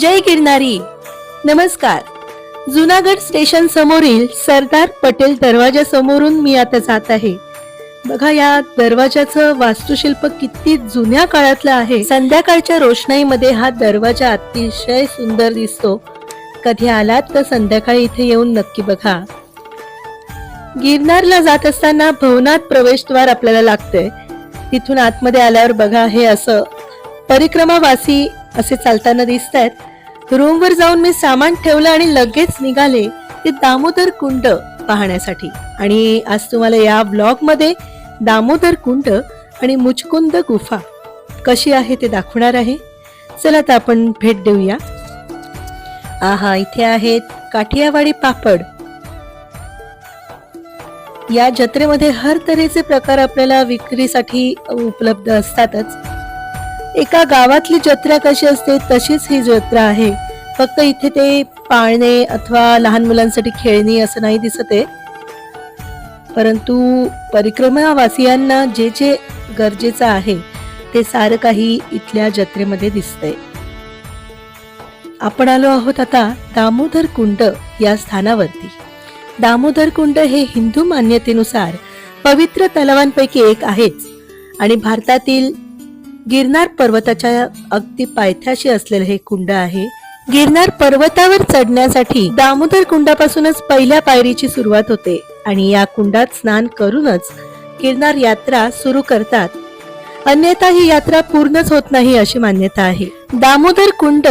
जय गिरनारी. नमस्कार. जुनागड स्टेशन समोरील सरदार पटेल दरवाजा समोरून मी आता जात आहे. बघा या दरवाजाचं वास्तुशिल्प किती जुन्या काळातलं आहे. संध्याकाळच्या रोषणाईमध्ये हा दरवाजा अतिशय सुंदर दिसतो. कधी आलात तर संध्याकाळी इथे येऊन नक्की बघा. गिरनारला जात असताना भवनात प्रवेशद्वार आपल्याला लागतंय. तिथून आतमध्ये आल्यावर बघा हे असं. परिक्रमावासी असे चालताना दिसत आहेत रूमवर जाऊन मी सामान ठेवलं आणि लगेच निघाले ते दामोदर कुंड पाहण्यासाठी. आणि आज तुम्हाला या ब्लॉगमध्ये दामोदर कुंड आणि मुचकुंद गुफा कशी आहे ते दाखवणार आहे. चला तर आपण भेट देऊया. आहा इथे आहेत काठियावाडी पापड. या जत्रेमध्ये हर तऱ्हेचे प्रकार आपल्याला विक्रीसाठी उपलब्ध असतातच. एका गावातली जत्रा कशी असते तशीच ही जत्रा आहे. फक्त इथे ते पाळणे अथवा लहान मुलांसाठी खेळणी असं नाही दिसत आहे. परंतु परिक्रमावासियांना जे जे गरजेचं आहे ते सारं काही इथल्या जत्रेमध्ये दिसतंय. आपण आलो आहोत आता दामोदर कुंड या स्थानावरती. दामोदर कुंड हे हिंदू मान्यतेनुसार पवित्र तलावांपैकी एक आहेच आणि भारतातील गिरनार पर्वताच्या अगदी पायथ्याशी असलेलं हे कुंड आहे. गिरनार पर्वतावर चढण्यासाठी दामोदर कुंडापासूनच पहिल्या पायरीची सुरुवात होते आणि या कुंडात स्नान करूनच गिरनार यात्रा सुरू करतात. अन्यथा ही यात्रा पूर्णच होत नाही अशी मान्यता आहे. दामोदर कुंड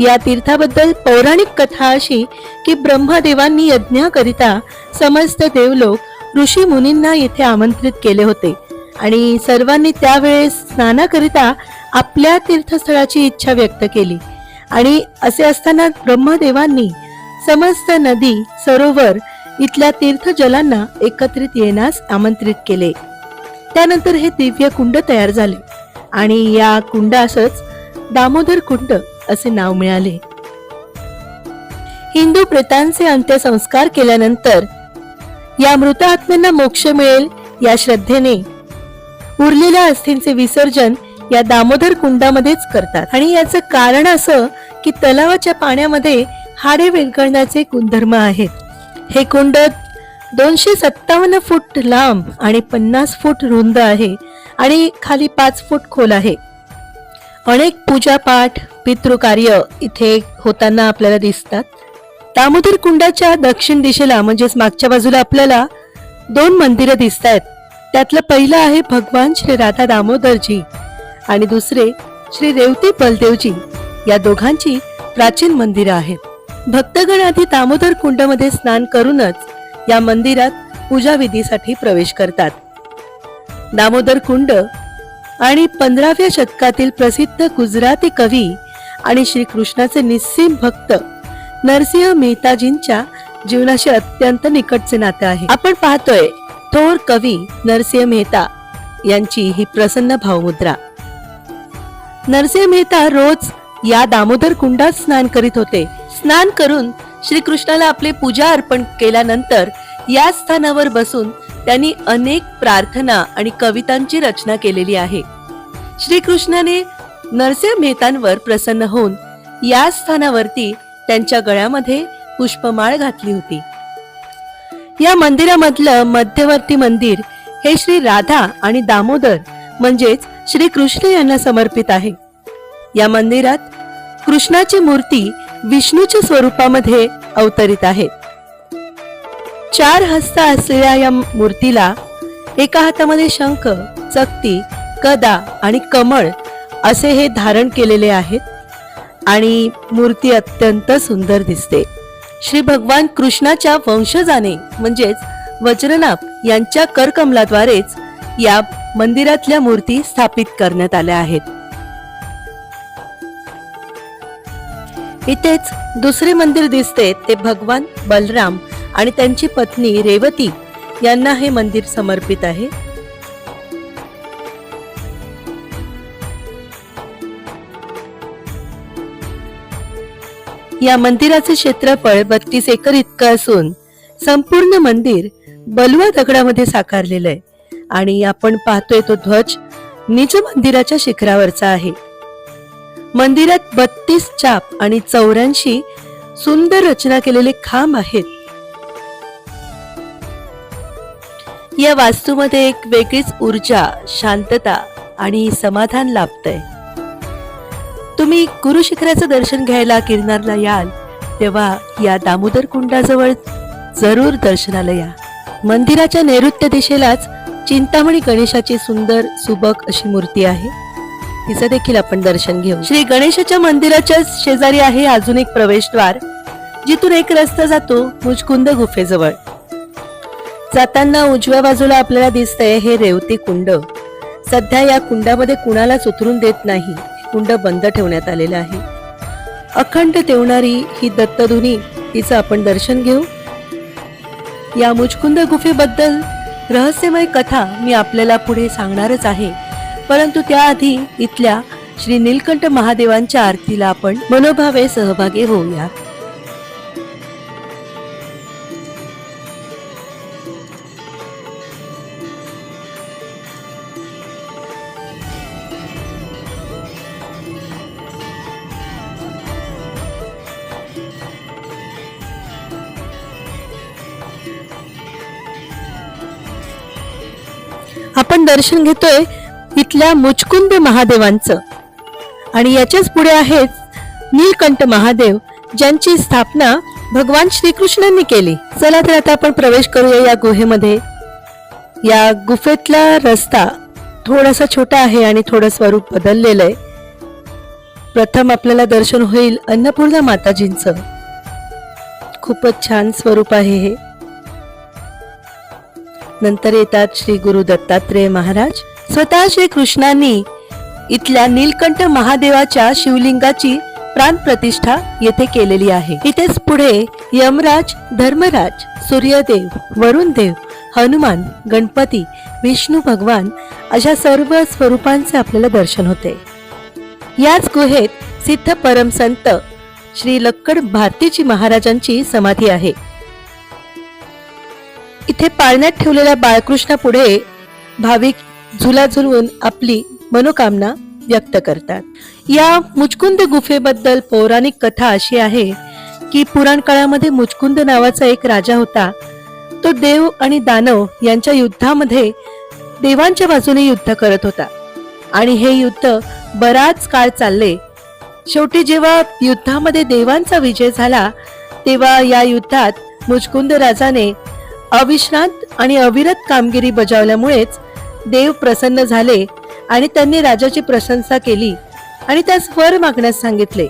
या तीर्थाबद्दल पौराणिक कथा अशी की ब्रह्मदेवांनी यज्ञाकरिता समस्त देवलोक ऋषी मुनींना येथे आमंत्रित केले होते. आणि सर्वांनी त्यावेळेस स्नानाकरिता आपल्या तीर्थस्थळाची इच्छा व्यक्त केली. आणि असे असताना ब्रह्मदेवांनी समस्त नदी सरोवर इथल्या तीर्थजलांना एकत्रित येण्यास आमंत्रित केले. त्यानंतर हे दिव्य कुंड तयार झाले आणि या कुंडासच दामोदर कुंड असे नाव मिळाले. हिंदू प्रेतांचे अंत्यसंस्कार केल्यानंतर या मृत आत्म्यांना मोक्ष मिळेल या श्रद्धेने उरलेल्या अस्थींचे विसर्जन या दामोदर कुंडामध्येच करतात. आणि याचं कारण असं की तलावाच्या पाण्यामध्ये हाडे विरघळण्याचे गुणधर्म आहेत. हे कुंड दोनशे सत्तावन्न फूट लांब आणि पन्नास फूट रुंद आहे आणि खाली पाच फूट खोल आहे. अनेक पूजापाठ पितृकार्य इथे होताना आपल्याला दिसतात. दामोदर कुंडाच्या दक्षिण दिशेला म्हणजेच मागच्या बाजूला आपल्याला दोन मंदिरं दिसत आहेत त्यातलं पहिलं आहे भगवान श्री राधा दामोदरजी आणि दुसरे श्री रेवती बलदेवजी. या दोघांची प्राचीन मंदिरं आहेत. भक्तगण आधी दामोदर कुंडमध्ये स्नान करूनच या मंदिरात पूजा विधीसाठी प्रवेश करतात. दामोदर कुंड आणि पंधराव्या शतकातील प्रसिद्ध गुजराती कवी आणि श्रीकृष्णाचे निस्सीम भक्त नरसिंह मेहताजींच्या जीवनाशी अत्यंत निकटचे नाते आहे. आपण पाहतोय थोर कवी नरसिंह मेहता यांची ही प्रसन्न भावमुद्रा. नरसिंह मेहता रोज या दामोदर कुंडात स्नान करीत होते. स्नान करून श्रीकृष्णाला आपले पूजा अर्पण केल्यानंतर या स्थानावर बसून त्यांनी अनेक प्रार्थना आणि कवितांची रचना केलेली आहे. श्रीकृष्णाने नरसिंह मेहतांवर प्रसन्न होऊन या स्थानावरती त्यांच्या गळ्यामध्ये पुष्पमाळ घातली होती. या मंदिरामधलं मध्यवर्ती मंदिर हे श्री राधा आणि दामोदर म्हणजेच श्री कृष्ण यांना समर्पित आहे. या मंदिरात कृष्णाची मूर्ती विष्णूच्या स्वरूपामध्ये अवतरित आहे. चार हस्त असलेल्या या मूर्तीला एका हातामध्ये शंख चकती कदा आणि कमळ असे हे धारण केलेले आहेत आणि मूर्ती अत्यंत सुंदर दिसते. श्री भगवान कृष्णाच्या वंशजाने म्हणजेच वज्रनाभ यांच्या करकमलाद्वारेच या मंदिरातल्या मूर्ती स्थापित करण्यात आल्या आहेत. इथेच दुसरे मंदिर दिसते ते भगवान बलराम आणि त्यांची पत्नी रेवती यांना हे मंदिर समर्पित आहे. या मंदिराचे क्षेत्रफळ बत्तीस एकर इतकं असून संपूर्ण मंदिर बलुआ दगडामध्ये साकारलेलं आहे. आणि आपण पाहतोय तो ध्वज निज मंदिराच्या शिखरावरचा आहे. मंदिरात बत्तीस चाप आणि चौऱ्याऐंशी सुंदर रचना केलेले खांब आहेत. या वास्तूमध्ये एक वेगळीच ऊर्जा शांतता आणि समाधान लाभतंय. तुम्ही गुरुशिखराचं दर्शन घ्यायला गिरनारला याल तेव्हा या दामोदर कुंडाजवळ जरूर दर्शनाला या. मंदिराच्या नैऋत्य दिशेलाच चिंतामणी गणेशाची सुंदर सुबक अशी मूर्ती आहे. तिचं देखील आपण दर्शन घेऊ. श्री गणेशाच्या मंदिराच्या शेजारी आहे अजून एक प्रवेशद्वार जिथून एक रस्ता जातो मुजकुंद गुफेजवळ. जाताना उजव्या बाजूला आपल्याला दिसतंय हे रेवती कुंड. सध्या या कुंडामध्ये कुणालाच उतरून देत नाही. कुंड बंद ठेवण्यात आलेलं आहे. अखंड तेवणारी ही दत्तधुनी तिचं आपण दर्शन घेऊ. या मुचकुंद गुफेबद्दल रहस्यमय कथा मी आपल्याला पुढे सांगणारच आहे. परंतु त्याआधी इथल्या श्री नीलकंठ महादेवांच्या आरतीला आपण मनोभावे सहभागी होऊया आपण दर्शन घेतोय इथल्या मुचकुंद महादेवांचं. आणि याच्याच पुढे आहेत नीलकंठ महादेव ज्यांची स्थापना भगवान श्रीकृष्णांनी केली. चला तर आता आपण प्रवेश करूया या गुहेमध्ये. या गुफेतला रस्ता थोडासा छोटा आहे आणि थोडं स्वरूप बदललेलं आहे. प्रथम आपल्याला दर्शन होईल अन्नपूर्णा माताजींचं. खूपच छान स्वरूप आहे हे. नंतर येतात श्री गुरु दत्तात्रेय महाराज. स्वतः श्री कृष्णांनी इथल्या नीलकंठ महादेवाच्या शिवलिंगाची प्राण प्रतिष्ठा येथे केलेली आहे. इथेच पुढे यमराज धर्मराज सूर्यदेव वरुणदेव हनुमान गणपती विष्णू भगवान अशा सर्व स्वरूपांचे आपल्याला दर्शन होते. याच गुहेत सिद्ध परमसंत श्री लक्कड भारतीजी महाराजांची समाधी आहे. इथे पाळण्यात ठेवलेल्या बाळकृष्णापुढे भाविक झुला झुलवून आपली मनोकामना व्यक्त करतात. या मुचकुंद गुफेबद्दल पौराणिक कथा अशी आहे की पुराण काळामध्ये मुचकुंद नावाचा एक राजा होता. तो देव आणि दानव यांच्या युद्धामध्ये देवांच्या बाजूने युद्ध करत होता. आणि हे युद्ध बराच काळ चालले. शेवटी जेव्हा युद्धामध्ये देवांचा विजय झाला तेव्हा या युद्धात मुचकुंद राजाने अविश्रांत आणि अविरत कामगिरी बजावल्यामुळेच देव प्रसन्न झाले आणि त्यांनी राजाची प्रशंसा केली आणि त्यास वर मागण्यास सांगितले.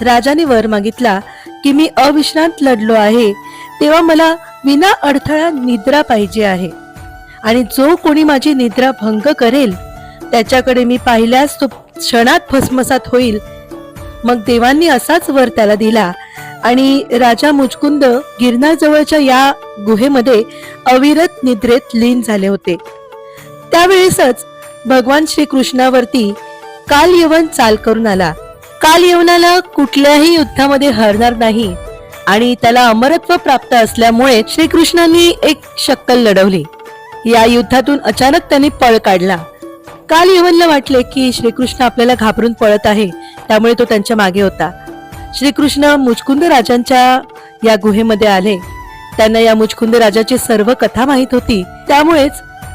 राजाने वर मागितला की मी अविश्रांत लढलो आहे तेव्हा मला विना अडथळा निद्रा पाहिजे आहे. आणि जो कोणी माझी निद्रा भंग करेल त्याच्याकडे मी पाहिल्यास तो क्षणात भस्मसात होईल. मग देवांनी असाच वर त्याला दिला आणि राजा मुचकुंद गिरनार जवळच्या या गुहेमध्ये अविरत निद्रेत लीन झाले होते. त्यावेळेसच भगवान श्री कृष्णावरती काल यवन चाल करून आला. काल यवनाला कुठल्याही युद्धामध्ये हरणार नाही आणि त्याला अमरत्व प्राप्त असल्यामुळे श्रीकृष्णांनी एक शक्कल लढवली. या युद्धातून अचानक त्यांनी पळ काढला. काल यवनला वाटले की श्रीकृष्ण आपल्याला घाबरून पळत आहे त्यामुळे तो त्यांच्या मागे होता. श्रीकृष्ण मुचकुंद राजांच्या या गुहेमध्ये आले. त्यांना या मुचकुंद राजाची सर्व कथा माहीत होती. त्यामुळेच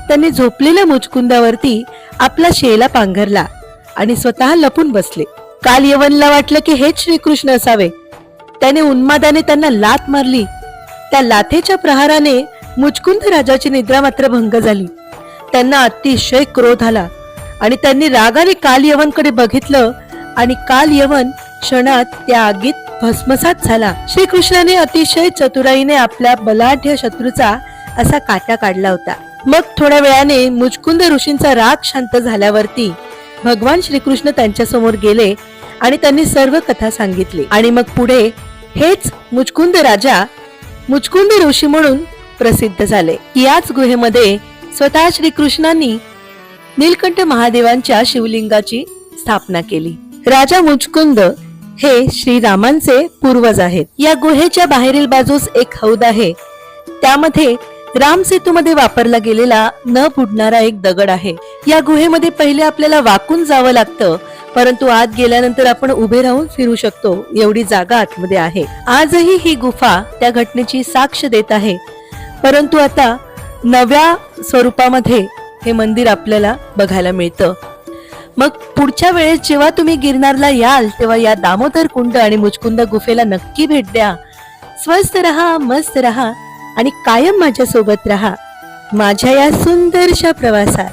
त्यांनी झोपलेल्या मुचकुंदावरती आपला शेला पांघरला आणि स्वतः लपून बसले. काल यवनला वाटलं की हेच श्रीकृष्ण असावे. त्याने उन्मादाने त्यांना लात मारली. त्या लाथेच्या प्रहाराने मुचकुंद राजाची निद्रा मात्र भंग झाली. त्यांना अतिशय क्रोध आला आणि त्यांनी रागाने काल यवनकडे बघितलं आणि काल यवन क्षणात त्या आगीत भस्मसात झाला. श्रीकृष्णाने अतिशय चतुराईने आपल्या बलाढ्य शत्रूचा असा काटा काढला होता. मग थोड्या वेळाने मुचकुंद ऋषींचा राग शांत झाल्यावरती भगवान श्रीकृष्ण त्यांच्यासमोर गेले आणि त्यांनी सर्व कथा सांगितली. आणि मग पुढे हेच मुचकुंद राजा मुचकुंद ऋषी म्हणून प्रसिद्ध झाले. याच गुहेमध्ये स्वतः श्रीकृष्णांनी नीलकंठ महादेवांच्या शिवलिंगाची स्थापना केली. राजा मुचकुंद हे श्रीरामांचे पूर्वज आहेत. या गुहेच्या बाहेरील बाजूस एक हौद आहे. त्यामध्ये राम सेतूमध्ये वापरला गेलेला न बुडणारा एक दगड आहे. या गुहेमध्ये पहिले आपल्याला वाकून जावं लागतं परंतु आत गेल्यानंतर आपण उभे राहून फिरू शकतो एवढी जागा आतमध्ये आहे. आजही ही गुफा त्या घटनेची साक्ष देत आहे. परंतु आता नव्या स्वरूपामध्ये हे मंदिर आपल्याला बघायला मिळतं. मग पुढच्या वेळेस जेव्हा तुम्ही गिरनारला याल तेव्हा या दामोदर कुंड आणि मुचकुंद गुफेला नक्की भेट द्या. स्वस्त रहा मस्त रहा आणि कायम माझ्या सोबत रहा. माझ्या या सुंदरशा प्रवासात.